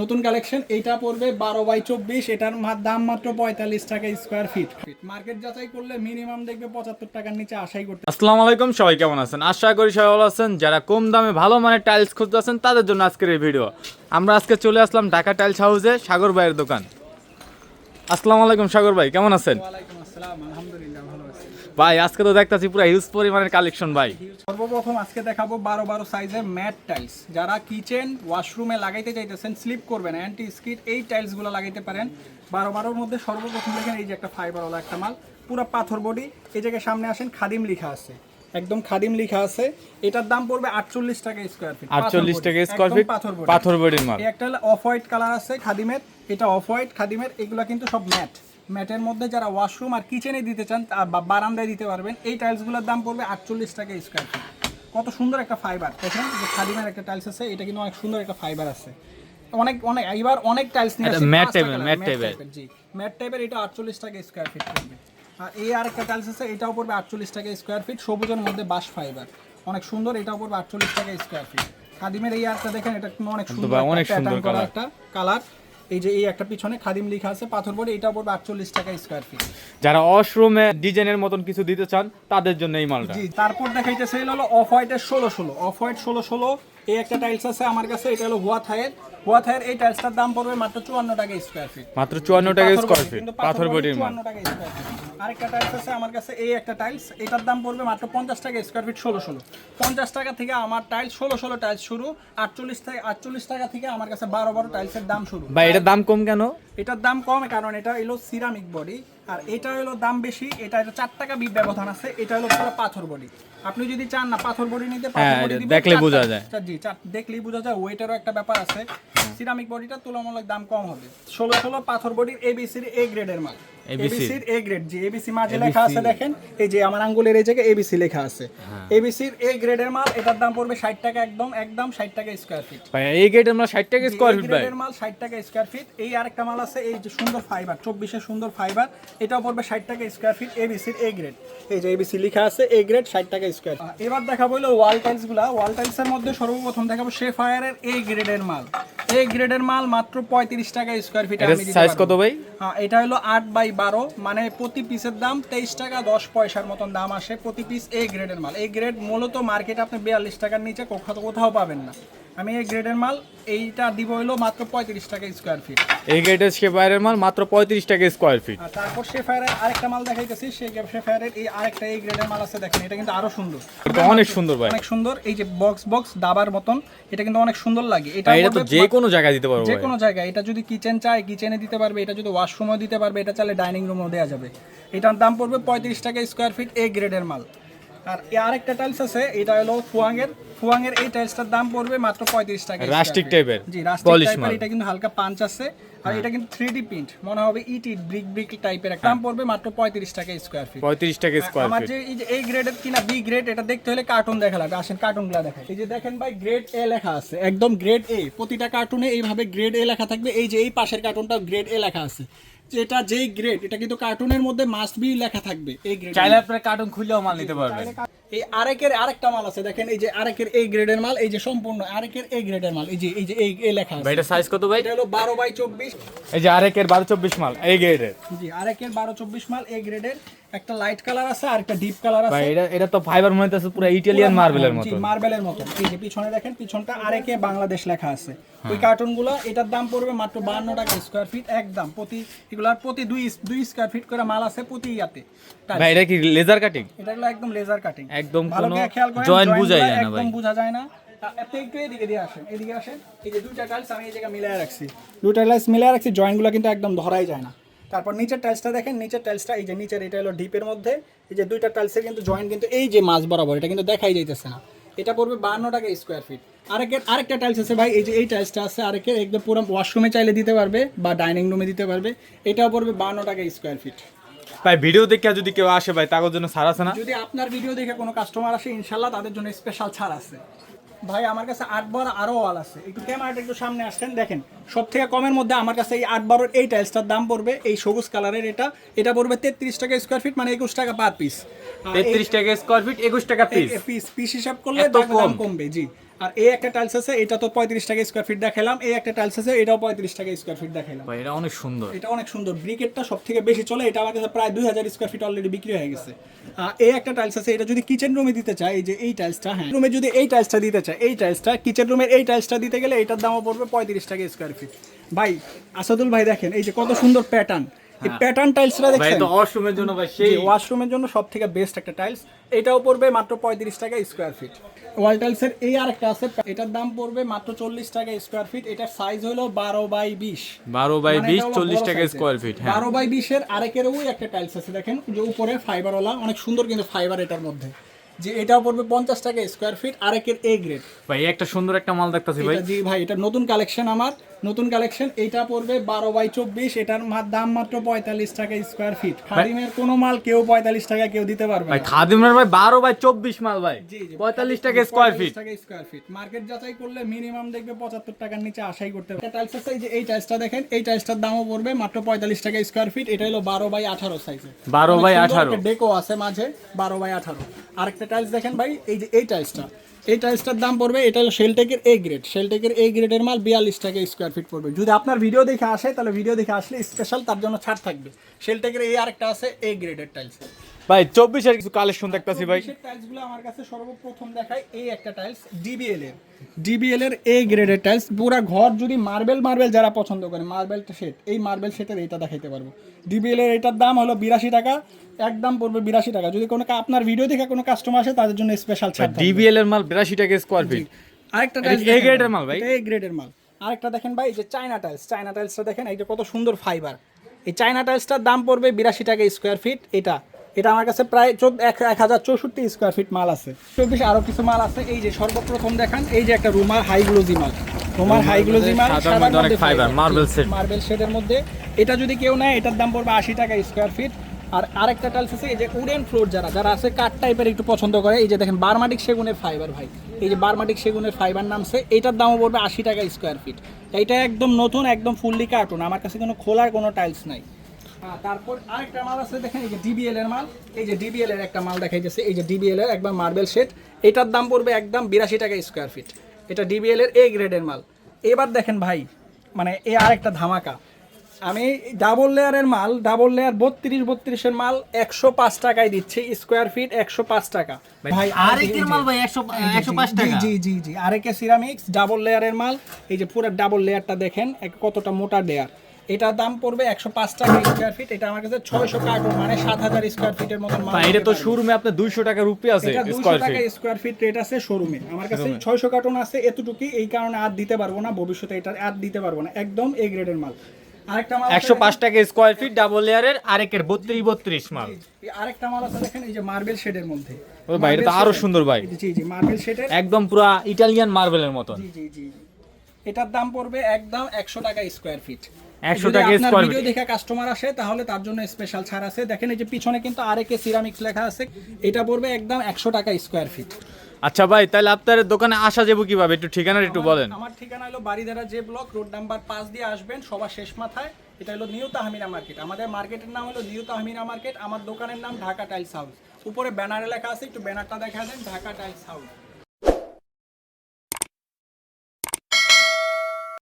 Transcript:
নতুন কালেকশন এটা পড়বে বারো বাই চব্বিশ এটার দাম মাত্র পঁয়তাল্লিশ টাকা স্কোয়ার ফিট মার্কেট যাচাই করলে মিনিমাম দেখবে পঁচাত্তর টাকার নিচে আশাই করতে আসসালামু আলাইকুম সবাই কেমন আছেন? আশা করি সবাই ভালো আছেন। যারা কম দামে ভালো মানের টাইলস খুঁজতেছেন তাদের জন্য আজকের এই ভিডিও আমরা আজকে চলে আসলাম ঢাকা টাইলস হাউসে সাগর ভাইয়ের দোকান। আসসালামু আলাইকুম সাগর ভাই কেমন আছেন? আলহামদুলিল্লাহ। ভাই আজকে তো দেখতাছি পুরো হিউজ পরিমাণের কালেকশন ভাই। সর্বপ্রথম আজকে দেখাবো বারো বারো সাইজের ম্যাট টাইলস যারা কিচেন ওয়াশরুমে লাগাইতে চাইতেছেন স্লিপ করবেন অ্যান্টি স্কিট এই টাইলসগুলো লাগাইতে পারেন। বারো বারোর মধ্যে সর্বপ্রথম দেখেন এই যে একটা ফাইবারওয়ালা একটা মাল পুরো পাথর বডি। এই জায়গায় সামনে আসেন খাদিম লিখা আছে। একদম খাদিম লিখা আছে। এটার দাম পড়বে আটচল্লিশ টাকা স্কোয়ার ফিট আটচল্লিশ টাকা স্কোয়ার ফিট পাথর body। পাথর বডির মাল। একটা হলো অফ হোয়াইট কালার আছে খাদিমের। এটা অফ হোয়াইট খাদিমের এগুলো কিন্তু সব ম্যাট ম্যাটের মধ্যে যারা ওয়াশরুম আর কিচেনে দিতে চান বারান্দায় দিতে পারবেন এই টাইলসগুলোর দাম পড়বে আটচল্লিশ টাকা স্কোয়ার ফিট কত সুন্দর একটা ফাইবার দেখেন যে খাদিমের একটা টাইলস আছে এটা কিন্তু অনেক সুন্দর একটা ফাইবার আছে। অনেক অনেক এবার অনেক টাইলস নিয়ে type এর। type এর, জি। ম্যাট টাইপের এটা আটচল্লিশ টাকা স্কোয়ার ফিট পড়বে। আর এই আরেকটা টাইলস আছে এটাও পড়বে আটচল্লিশ টাকা স্কোয়ার ফিট সবুজের মধ্যে বাঁশ ফাইবার অনেক সুন্দর এটাও পড়বে আটচল্লিশ টাকা স্কোয়ার ফিট খাদিমের এই আরেকটা দেখেন এটা অনেক সুন্দর অনেক সুন্দর। একটা কালার এই যে এই একটা পিছনে খাদিম লেখা আছে পাথর বোর্ড এটা পড়বে আটচল্লিশ টাকা স্কোয়ার ফিট যারা ওয়াশরুমে ডিজাইনের মতন কিছু দিতে চান তাদের জন্য এই মালটা। জি তারপর দেখাইতেছে এই হলো অফ হোয়াইটের ষোলো ষোলো। অফ হোয়াইট ষোলো ষোলো এই একটা টাইলস আছে আমার কাছে এটা হলো হোয়া থায়ের হোয়া থায়ের এই টাইলসটার দাম পড়বে মাত্র চুয়ান্ন টাকা স্কোয়ার ফিট মাত্র চুয়ান্ন টাকা স্কোয়ার ফিট পাথর বডির 54 টাকা স্কয়ার ফিট। আরেকটা টাইলস আছে আমার কাছে এই একটা টাইলস এটার দাম পড়বে মাত্র পঞ্চাশ টাকা স্কোয়ার ফিট ষোলো ষোলো। পঞ্চাশ টাকা থেকে আমার টাইলস ষোলো ষোলো টাইলস শুরু আটচল্লিশ থেকে আটচল্লিশ টাকা থেকে আমার কাছে বারো বারো টাইলসের দাম শুরু। ভাই এটার দাম কম কেন? এটার দাম কম কারণ এটা হলো সিরামিক বডি আর এটা হলো দাম বেশি এটা হলো চার টাকা বিপ ব্যবধান আছে এটা হলো পুরো পাথর বডি আপনি যদি চান না পাথর বডি নিতে পাথর হ্যাঁ, বডি দেখলে বোঝা যায়। চার- জি দেখলেই বোঝা যায় ওয়েটেরও একটা ব্যাপার আছে। সিরামিক বডিটা তুলনামূলক দাম কম হবে। ষোলো ষোলো পাথর বডির এবিসির এ গ্রেডের মাল। এবিসির এ গ্রেড জি এবিসি মাঝে লেখা আছে দেখেন এই যে আমার আঙ্গুলের এই জায়গায় এবিসি লেখা আছে। এবিসির এ গ্রেডের মাল এটার দাম পড়বে ষাট টাকা একদম একদম ষাট টাকা স্কোয়ার ফিট ভাই এই গেটের মাল ষাট টাকা স্কোয়ার ফিট ভাই। গ্রেডের মাল 60 টাকা স্কয়ার ফিট এই আরেকটা মাল আছে এই যে সুন্দর ফাইবার 24 এর সুন্দর ফাইবার এটাও পড়বে 60 টাকা স্কয়ার ফিট এবিসির এ গ্রেড এই যে এবিসি লেখা আছে এ গ্রেড 60 টাকা স্কয়ার এবার দেখাবো হলো ওয়াল টাইলসগুলা। ওয়াল টাইলস এর মধ্যে সর্বপ্রথম দেখাবো শেফায়ারের এ গ্রেডের মাল। এ গ্রেডের মাল মাত্র 35 টাকা স্কয়ার ফিট size কত ভাই? হ্যাঁ এটা হলো 8 বাই 12 মানে প্রতি পিসের দাম 23 টাকা 10 পয়সার মতন দাম আসে প্রতি পিস এ গ্রেডের মাল। এই গ্রেড মূলত মার্কেটে আপনি 42 টাকার নিচে কোথাও কোথাও পাবেন না। আমি এই গ্রেডের মাল এইটা দিব হলো মাত্র 35 টাকা স্কোয়ার ফিট এই সে বাইরের মাল মাত্র পঁয়ত্রিশ টাকা স্কোয়ার ফিট আর তারপর শেফায়ারের আরেকটা মাল দেখাইতেছি সেই শেফায়ারের এই আরেকটা এই গ্রেডের মাল আছে দেখেন এটা কিন্তু আরও সুন্দর। এটা অনেক সুন্দর ভাই। অনেক সুন্দর এই যে বক্স বক্স দাবার মতন এটা কিন্তু অনেক সুন্দর লাগে। এটা এটা তো যে কোনো জায়গায় দিতে পারব যে কোনো জায়গায় এটা যদি কিচেন চায় কিচেনে দিতে পারবে এটা যদি ওয়াশরুমও দিতে পারবে এটা চাইলে ডাইনিং রুমও দেওয়া যাবে। এটার দাম পড়বে পঁয়ত্রিশ টাকা স্কোয়ার ফিট এ গ্রেডের মাল। আর টাইলস আছে এটা হলো এই টাইলসটার দাম পড়বে মাত্র পঁয়ত্রিশ টাকা square Rustic জি রাস্টিক টাইপের এটা কিন্তু হালকা পাঞ্চ আছে। আর এটা কিন্তু প্রিন্ট মনে হবে ইটি ব্রিক ব্রিক টাইপের একটা দাম পড়বে মাত্র পঁয়ত্রিশ টাকা স্কোয়ার ফিট পঁয়ত্রিশ টাকা স্কোয়ার আমার ফিট যে এই যে এই গ্রেডের কিনা বি গ্রেড এটা দেখতে হলে কার্টুন দেখা লাগবে। আসেন কার্টুনগুলো দেখেন এই যে দেখেন ভাই গ্রেড এ লেখা আছে একদম গ্রেড এ প্রতিটা কার্টুনে এইভাবে গ্রেড এ লেখা থাকবে। এই যে এই পাশের কার্টুনটা গ্রেড এ লেখা আছে। যেটা যেই গ্রেড এটা কিন্তু কার্টুনের মধ্যে মাস্ট বি লেখা থাকবে এই গ্রেড চাইলে আপনার কার্টুন খুললেও মাল নিতে পারবেন। এই আরেকের আরেকটা মাল আছে দেখেন এই যে আরেকের এই গ্রেডের মাল এই যে সম্পূর্ণ আরেকের এই গ্রেডের মাল এই যে এই যে এই এ লেখা ভাই আছে এটা সাইজ কত ভাই? এটা হলো বারো বাই চব্বিশ। এই যে আরেকের বারো চব্বিশ মাল এই গেটের জি আরেকের বারো চব্বিশ মাল এই গ্রেডের একটা লাইট কালার আছে আর একটা ডিপ কালার আছে। ভাই এটা এটা তো ফাইবার মনে হচ্ছে পুরো ইটালিয়ান মার্বেলের মতো জি মার্বেলের মতো। এই যে পিছনে দেখেন পিছনটা আরেকে বাংলাদেশ লেখা আছে। ওই কার্টুনগুলো এটার দাম পড়বে মাত্র বান্ন টাকা স্কোয়ার ফিট একদম। প্রতি এগুলার প্রতি দুই দুই স্কোয়ার ফিট করে মাল আছে প্রতি ইয়াতে। ভাই এটা কি লেজার কাটিং এটা হলো একদম লেজার কাটিং একদম ভালো কোনো বুঝাই গুলা যায় না একদম ভাই। বোঝা যায় না। আপনি একটু এদিকে দিয়ে আসেন এদিকে আসেন। এই যে দুইটা টাইলস আমি এই জায়গায় মিলাই রাখছি। দুইটা টাইলস মিলাই রাখছি জয়েন্টগুলো কিন্তু একদম ধরাই যায় না। তারপর নিচের টাইলসটা দেখেন নিচের টাইলসটা এই যে নিচের এটা হলো ডিপের মধ্যে। এই যে দুইটা টাইলসের কিন্তু জয়েন্ট কিন্তু এই যে মাছ বরাবর এটা কিন্তু দেখাই যাইতেছে না। এটা পড়বে বান্ন টাকা স্কোয়ার ফিট আরেকের আরেকটা টাইলস আছে ভাই এই যে এই টাইলসটা আছে আরেকের একদম পুরো ওয়াশরুমে চাইলে দিতে পারবে বা ডাইনিং রুমে দিতে পারবে। এটাও পড়বে বান্ন টাকা স্কোয়ার ফিট ভাই ভিডিও দেখে যদি কেউ আসে ভাই তাদের জন্য ছাড় আছে না? যদি আপনার ভিডিও দেখে কোনো কাস্টমার আসে ইনশাল্লাহ তাদের জন্য স্পেশাল ছাড় আছে। ভাই আমার কাছে আট বার আরও ওয়াল আছে। একটু ক্যামেরাটা একটু সামনে আসছেন দেখেন সব থেকে কমের মধ্যে আমার কাছে এই আট বারোর এই টাইলসটার দাম পড়বে এই সবুজ কালারের এটা। এটা পড়বে তেত্রিশ টাকা স্কোয়ার ফিট মানে একুশ টাকা পার পিস তেত্রিশ টাকা স্কোয়ার ফিট একুশ টাকা পিস পিস পিস হিসাব করলে দাম কমবে জি। আর এই একটা টাইলস আছে এটা তো পঁয়ত্রিশ টাকা স্কোয়ার ফিট দেখালাম এই একটা টাইলস আছে এটাও পঁয়ত্রিশ টাকা স্কোয়ার ফিট দেখালাম। ভাই এটা অনেক সুন্দর। এটা অনেক সুন্দর। ব্রিকেটটা সব থেকে বেশি চলে এটা আমার কাছে প্রায় দুই হাজার স্কোয়ার ফিট অলরেডি বিক্রি হয়ে গেছে। এই একটা টাইলস আছে এটা যদি কিচেন রুমে দিতে চায় এই যে এই টাইলসটা হ্যাঁ। রুমে যদি এই টাইলসটা দিতে চায় এই টাইলসটা কিচেন রুমের এই টাইলসটা দিতে গেলে এটার দামও পড়বে পঁয়ত্রিশ টাকা স্কোয়ার ফিট ভাই আসাদুল ভাই দেখেন এই যে কত সুন্দর প্যাটার্ন এই প্যাটার্ন টাইলসটা ভাই দেখছেন? তো ওয়াশরুমের জন্য ভাই সেই ওয়াশরুমের জন্য সব থেকে বেস্ট একটা টাইলস এটাও পড়বে মাত্র পঁয়ত্রিশ টাকা স্কোয়ার ফিট ওয়াল টাইলসের এই আরেকটা আছে এটার দাম পড়বে মাত্র চল্লিশ টাকা স্কোয়ার ফিট এটার সাইজ হলো বারো বাই বিশ। বারো বাই মানে বিশ এটা হলো চল্লিশ বড় টাকা size-এর। স্কোয়ার ফিট হ্যাঁ। বারো বাই বিশের আরেকের আরেকেরও একটা টাইলস আছে দেখেন যে উপরে ফাইবারওয়ালা অনেক সুন্দর কিন্তু ফাইবার এটার মধ্যে। যে এটা পড়বে পঞ্চাশ টাকা স্কোয়ার ফিট আরেকের এ গ্রেড ভাই একটা সুন্দর একটা মাল দেখতাছি ভাই। জি ভাই এটা নতুন কালেকশন আমার। নতুন কালেকশন এটা পড়বে বারো বাই চব্বিশ এটার দাম মাত্র পঁয়তাল্লিশ টাকা স্কোয়ার ফিট খাদিমের কোনো মাল কেউ পঁয়তাল্লিশ টাকা কেউ দিতে পারবে ভাই খাদিমের ভাই বারো বাই চব্বিশ মাল ভাই। পঁয়তাল্লিশ টাকা স্কোয়ার ফিট টাকা স্কোয়ার ফিট মার্কেট যাচাই করলে মিনিমাম দেখবে পঁচাত্তর টাকার নিচে আশাই করতে হবে টাইলস আছে এই যে এই টাইলসটা দেখেন এই টাইলসটার দামও পড়বে মাত্র পঁয়তাল্লিশ টাকা স্কোয়ার ফিট এটা হলো বারো বাই আঠারো সাইজে 12 by 18 ডেকো আছে মাঝে বারো বাই আঠারো। আরেকটা টাইলস দেখেন ভাই, এই যে এই টাইলসটা এই টাইলসটার দাম পড়বে, এটা হলো শেলটেকের এ গ্রেড সেলটেকের এ গ্রেডের মাল বিয়াল্লিশ টাকা স্কোয়ার ফিট পড়বে। যদি আপনার ভিডিও দেখে আসে, তাহলে ভিডিও দেখে আসলে স্পেশাল তার জন্য ছাড় থাকবে। শেলটেকের এই আরেকটা আছে এ গ্রেডের টাইলস ভাই চব্বিশের কিছু কালেকশন দেখতাছি ভাই। টাইলসগুলো আমার কাছে সর্বপ্রথম দেখায় এই একটা টাইলস ডিবিএল এর। ডিবিএল এর এ গ্রেডের টাইলস পুরা ঘর যদি মার্বেল মার্বেল যারা পছন্দ করে মার্বেল সেট এই মার্বেল সেটের এটা দেখাইতে পারব। ডিবিএল এর এটার দাম হলো বিরাশি টাকা একদম পড়বে বিরাশি টাকা। যদি কোনো আপনার ভিডিও দেখে কোনো কাস্টমার আসে তাদের জন্য স্পেশাল ছাড়। ডিবিএল এর মাল বিরাশি টাকা স্কোয়ার ফিট আরেকটা টাইলস এ গ্রেডের মাল ভাই? এ গ্রেডের মাল। আরেকটা দেখেন ভাই এই যে চায়না টাইলস চায়না টাইলসটা দেখেন এইটা কত সুন্দর ফাইবার এই চায়না টাইলসটার দাম পড়বে বিরাশি টাকা স্কোয়ার ফিট এটা। এটা আমার কাছে প্রায় চোদ্দ এক হাজার চৌষট্টি স্কোয়ার ফিট মাল আছে। চব্বিশ আরও কিছু মাল আছে। এই যে সর্বপ্রথম দেখান এই যে একটা রুমার হাই গ্লোজি মাল রুমার হাই গ্লোজি মাল marble set। মার্বেল শেডের মধ্যে। এটা যদি কেউ নেয় এটার দাম পড়বে আশি টাকা স্কোয়ার ফিট আর আরেকটা টাইলস আছে এই যে উডেন ফ্লোর যারা যারা আছে কাঠ টাইপের একটু পছন্দ করে এই যে দেখেন বারমাটিক সেগুনের ফাইবার ভাই। এই যে বারমাটিক সেগুনের ফাইবার নামছে এটার দামও পড়বে আশি টাকা স্কোয়ার ফিট এইটা একদম নতুন একদম ফুললি কার্টুন আমার কাছে কোনো খোলার কোনো টাইলস নাই। তারপর আরেকটা মাল আছে দেখেন এই যে ডিবিএল এর মাল। এই যে ডিবিএল এর একটা মাল দেখাইতেছে এই যে ডিবিএল এর একবার মার্বেল শেড এটার দাম পড়বে একদম বিরাশি টাকা স্কোয়ার ফিট এটা ডিবিএল এর এ গ্রেডের মাল। এবার দেখেন ভাই মানে এ আরেকটা ধামাকা। আমি ডাবল লেয়ারের মাল ডাবল লেয়ার বত্রিশ বত্রিশের মাল একশো পাঁচ টাকায় দিচ্ছি স্কোয়ার ফিট একশো পাঁচ টাকা। ভাই আরেকের মাল ভাই একশো পাঁচ টাকা। জি জি জি আরেকে সিরামিক্স ডাবল লেয়ারের মাল। এই যে পুরো ডাবল লেয়ারটা দেখেন কতটা মোটা লেয়ার এটার দাম পড়বে একশো পাঁচ টাকা স্কোয়ার ফিট এটা আমার কাছে ছয়শো কার্টুন মানে সাত হাজার স্কোয়ার ফিটের মতন এটা তো। শোরুমে আপনার দুইশো টাকার উপরে আছে স্কোয়ার টাকা স্কোয়ার ফিট রেট আছে শোরুমে আমার কাছে ছয়শো কার্টুন আছে এতটুকুই এই কারণে আর দিতে পারব না ভবিষ্যতে এটা আর দিতে পারব না একদম এ গ্রেডের মাল। আরেকটা মাল একশো পাঁচ টাকা স্কোয়ার ফিট ডাবল লেয়ারের আরেকের বত্রিশ বত্রিশ মাল। এই আরেকটা মাল আছে দেখেন এই যে মার্বেল শেডের মধ্যে। ভাই এটা তো আরও সুন্দর ভাই। জি জি মার্বেল শেডের একদম পুরা ইটালিয়ান মার্বেলের মতন। জি জি জি। এটার দাম পড়বে একদম একশো টাকা স্কোয়ার ফিট 100 টাকা square ভিডিও দেখে কাস্টমার আসে তাহলে তার জন্য স্পেশাল ছাড় আছে। দেখেন এই যে পিছনে কিন্তু আরেকে সিরামিক্স লেখা আছে। এটা পড়বে একদম একশো টাকা স্কোয়ার ফিট আচ্ছা ভাই তাহলে আপনার দোকানে আসা যাব কীভাবে? একটু ঠিকানা একটু বলেন। আমার ঠিকানা হলো বাড়িধারা যে ব্লক রোড নাম্বার পাঁচ দিয়ে আসবেন সবার শেষ মাথায়। এটা হলো নিউ তাহমিনা মার্কেট। আমাদের মার্কেটের নাম হলো নিউ তাহমিনা মার্কেট। আমার দোকানের নাম ঢাকা টাইলস হাউস। উপরে ব্যানারে লেখা আছে একটু ব্যানারটা দেখা দেন ঢাকা টাইলস হাউস।